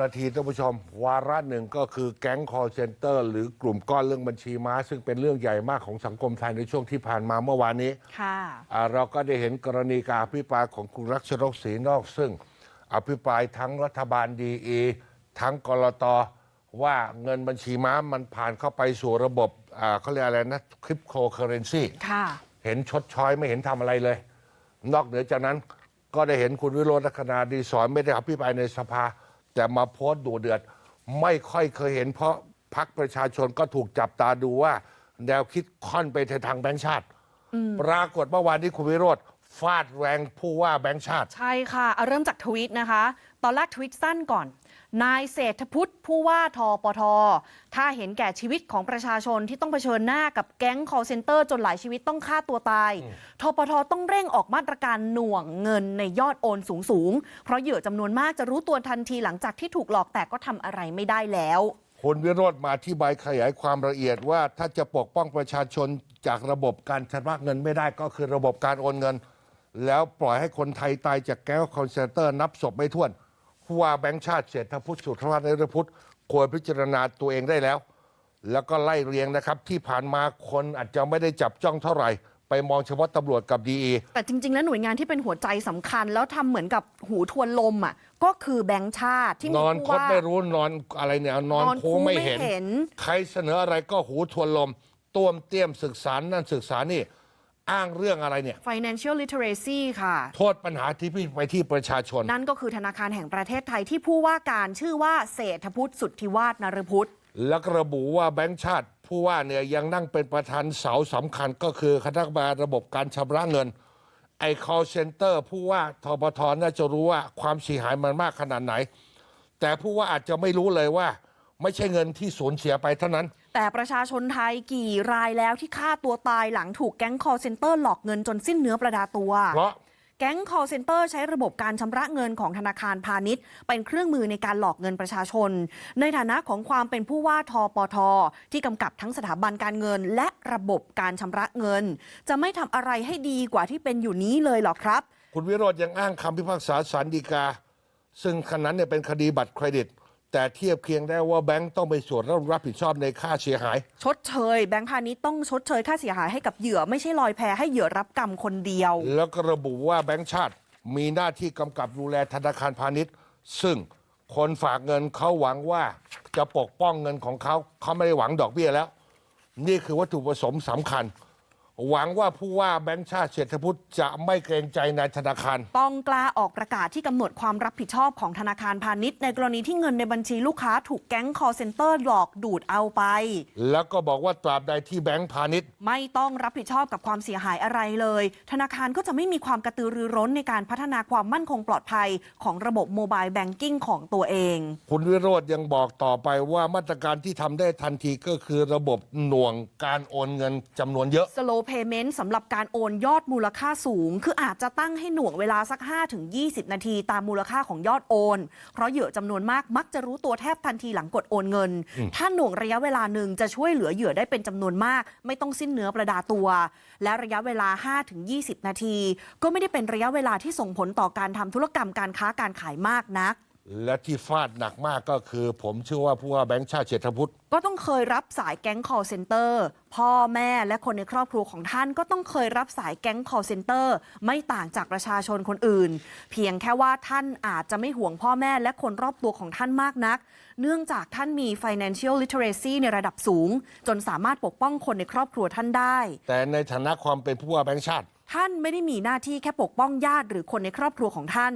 นาทีท่านผู้ชมวาระหนึ่งก็คือแก๊งคอร์เซนเตอร์ หรือกลุ่มก้อนเรื่องบัญชีม้า ซึ่งเป็นเรื่องใหญ่มากของสังคมไทยในช่วงที่ผ่านมาเมื่อวานนี้ค่ะอ่าเราก็ได้เห็นกรณีการอภิปรายของคุณรักชนกศรีนอก ซึ่งอภิปรายทั้งรัฐบาลดีอีทั้งกรตว่าเงินบัญชีม้ามันผ่านเข้าไปสู่ระบบอ่าเขาเรียกอะไรนะคริปโตเคอเรนซีค่ะเห็นชดช้อยไม่เห็นทำอะไรเลย นอกเหนือจากนั้นก็ได้เห็นคุณวิโรจน์ลักษณะดีสอนไม่ได้อภิปรายในสภา แต่มาโพสต์ดูเดือด ไม่ค่อยเคยเห็นเพราะพักประชาชนก็ถูกจับตาดูว่า แนวคิดค่อนไปทางแบงค์ชาติ ปรากฏเมื่อวานนี้คุณวิโรธฟาดแรงผู้ว่าแบงค์ชาติ ใช่ค่ะเอาเริ่มจากทวิตนะคะ ตอนแรกทวิตสั้นก่อน นายเศรษฐพุทธผู้ว่าทปท ถ้าเห็นแก่ชีวิตของประชาชนที่ต้องเผชิญหน้ากับแก๊ง call center จนหลายชีวิตต้องฆ่าตัวตาย ทปทต้องเร่งออกมาตรการหน่วงเงินในยอดโอนสูงๆเพราะเหยื่อจำนวนมากจะรู้ตัวทันทีหลังจากที่ถูกหลอกแต่ก็ทำอะไรไม่ได้แล้วคุณวิโรธมาที่ใบายขยายความละเอียดว่าถ้าจะปกป้องประชาชนจากระบบการชำระเงินไม่ได้ก็คือระบบการโอนเงิน แล้วปล่อยให้คนไทยตายจากแก๊งคอนเซนเตอร์นับศพไม่ถ้วน ผู้ว่าแบงค์ชาติเศรษฐพุทธสุทรวัฒน์นรพุทธควรพิจารณาตัวเองได้แล้ว แล้วก็ไล่เรียงนะครับ ที่ผ่านมาคนอาจจะไม่ได้จับจ้องเท่าไหร่ ไปมองเฉพาะตำรวจกับดีแต่จริง ๆ แล้วหน่วยงานที่เป็นหัวใจสำคัญ แล้วทำเหมือนกับหูทวนลมอะก็คือแบงค์ชาติที่นมีอนผู้คดว่า ไม่รู้นอนอะไรเนี่ยนอนนอนโค้งคูไม่ไม่เห็น เห็น ใครเสนออะไรก็หูทวนลมต้วมเตี้ยมศึกษานั่นศึกษานี่ อ้างเรื่องอะไรเนี่ย financial literacy ค่ะ โทษปัญหาที่พี่ไปที่ประชาชน นั่นก็คือธนาคารแห่งประเทศไทยที่ผู้ว่าการชื่อว่าเศรษฐพุทธสุทธิวาฒนรพุทธแล้วก็ระบุว่าแบงค์ชาติ ผู้ว่าเนี่ยยังนั่งเป็นประธานเสาสำคัญก็คือคณะกรรมการระบบการชำระเงิน ไอ้ call center ผู้ว่าทปทน่าจะรู้ว่าความเสียหายมันมากขนาดไหน แต่ผู้ว่าอาจจะไม่รู้เลยว่า ไม่ใช่เงินที่สูญเสียไปเท่านั้น แต่ประชาชนไทยกี่รายแล้วที่ฆ่าตัวตายหลังถูกแก๊ง call center หลอกเงินจนสิ้นเนื้อประดาตัว เพราะแก๊ง call center ใช้ระบบการชำระเงินของธนาคารพาณิชย์ เป็นเครื่องมือในการหลอกเงินประชาชน ในฐานะของความเป็นผู้ว่าทปท ที่กำกับทั้งสถาบันการเงิน และระบบการชำระเงิน จะไม่ทำอะไรให้ดีกว่าที่เป็นอยู่นี้เลยเหรอครับ คุณวิโรจน์ยังอ้างคำพิพากษาสารดีกา ซึ่งขณะนั้นเนี่ยเป็นคดีบัตรเครดิต แต่เทียบเคียงได้ว่าแบงก์ต้องไปส่วนรับผิดชอบในค่าเสียหาย ชดเชย แบงค์พาณิชย์ต้องชดเชยค่าเสียหายให้กับเหยื่อไม่ใช่ลอยแพให้เหยื่อรับกรรมคนเดียว แล้วก็ระบุว่าแบงก์ชาติมีหน้าที่กำกับดูแลธนาคารพาณิชย์ ซึ่งคนฝากเงินเขาหวังว่าจะปกป้องเงินของเขาเขาไม่ได้หวังดอกเบี้ยแล้ว นี่คือวัตถุประสงค์สำคัญ หวังว่าผู้ว่าแบงก์ชาติเศรษฐพุทธจะไม่เกรงใจนายธนาคาร ต้องกล้าออกประกาศที่กำหนดความรับผิดชอบของธนาคารพาณิชย์ ในกรณีที่เงินในบัญชีลูกค้าถูกแก๊ง call center หลอกดูดเอาไป แล้วก็บอกว่าตราบใดที่แบงก์พาณิชย์ ไม่ต้องรับผิดชอบกับความเสียหายอะไรเลย ธนาคารก็จะไม่มีความกระตือรือร้นในการพัฒนาความมั่นคงปลอดภัย ของระบบโมบายแบงกิ้งของตัวเอง คุณวิโรธยังบอกต่อไปว่ามาตรการที่ทำได้ทันทีก็คือระบบหน่วงการโอนเงินจำนวนเยอะ slow payment สำหรับการโอนยอดมูลค่าสูง คืออาจจะตั้งให้หน่วงเวลาสัก 5-20 นาที ตามมูลค่าของยอดโอน เพราะเหยื่อจำนวนมากมักจะรู้ตัวแทบทันทีหลังกดโอนเงิน ถ้าหน่วงระยะเวลาหนึ่งจะช่วยเหลือเหยื่อได้เป็นจำนวนมาก ไม่ต้องสิ้นเนื้อประดาตัว และระยะเวลา 5-20 นาที ก็ไม่ได้เป็นระยะเวลาที่ส่งผลต่อการทำธุรกรรมการค้าการขายมากนัก และที่ฟาดหนักมากก็คือ ผมเชื่อว่าผู้ว่าแบงก์ชาติเศรษฐพุทธก็ต้องเคยรับสายแก๊ง call center พ่อแม่และคนในครอบครัวของท่านก็ต้องเคยรับสายแก๊ง call center ไม่ต่างจากประชาชนคนอื่น เพียงแค่ว่าท่านอาจจะไม่ห่วงพ่อแม่และคนรอบตัวของท่านมากนัก เนื่องจากท่านมี financial literacy ในระดับสูง จนสามารถปกป้องคนในครอบครัวท่านได้ แต่ในฐานะความเป็นผู้ว่าแบงก์ชาติ ท่านไม่ได้มีหน้าที่แค่ปกป้องญาติหรือคนในครอบครัวของท่าน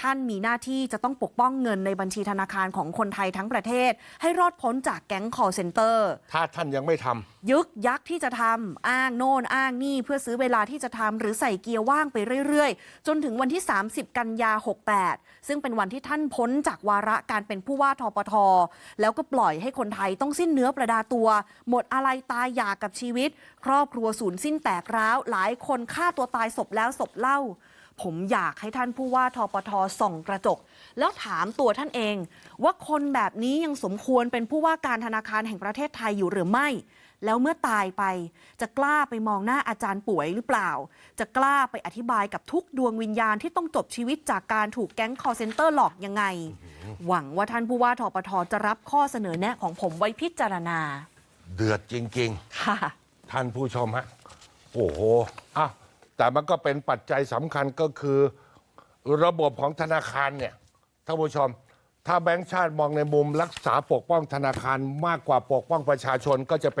ท่านมีหน้าที่จะต้องปกป้องเงินในบัญชีธนาคารของคนไทยทั้งประเทศ ให้รอดพ้นจากแก๊ง call center ถ้าท่านยังไม่ทำยึกยักที่จะทำอ้างโน่นอ้างนี่ เพื่อซื้อเวลาที่จะทำหรือใส่เกียร์ว่างไปเรื่อยๆ จนถึงวันที่ 30 กันยา 68 ซึ่งเป็นวันที่ท่านพ้นจากวาระการเป็นผู้ว่าทปท แล้วก็ปล่อยให้คนไทยต้องสิ้นเนื้อประดาตัว หมดอะไรตายอยากกับชีวิต ครอบครัวสูญสิ้นแตกร้าวหลายคนฆ่าตัวตายศพแล้วศพเล่า ผมอยากให้ท่านผู้ว่าทปทส่องกระจก แล้วถามตัวท่านเอง ว่าคนแบบนี้ยังสมควรเป็นผู้ว่าการธนาคารแห่งประเทศไทยอยู่หรือไม่ แล้วเมื่อตายไป จะกล้าไปมองหน้าอาจารย์ป่วยหรือเปล่า จะกล้าไปอธิบายกับทุกดวงวิญญาณที่ต้องจบชีวิตจากการถูกแก๊งคอร์เซนเตอร์หลอกยังไง หวังว่าท่านผู้ว่าทปทจะรับข้อเสนอแนะของผมไว้พิจารณา เดือดจริงค่ะๆท่านผู้ชมฮะ โอ้โหอะ แต่มันก็เป็นปัจจัยสำคัญก็คือระบบของธนาคารเนี่ยท่านผู้ชม ถ้าแบงก์ชาติมองในมุมรักษาปกป้องธนาคารมากกว่าปกป้องประชาชนก็จะเป็น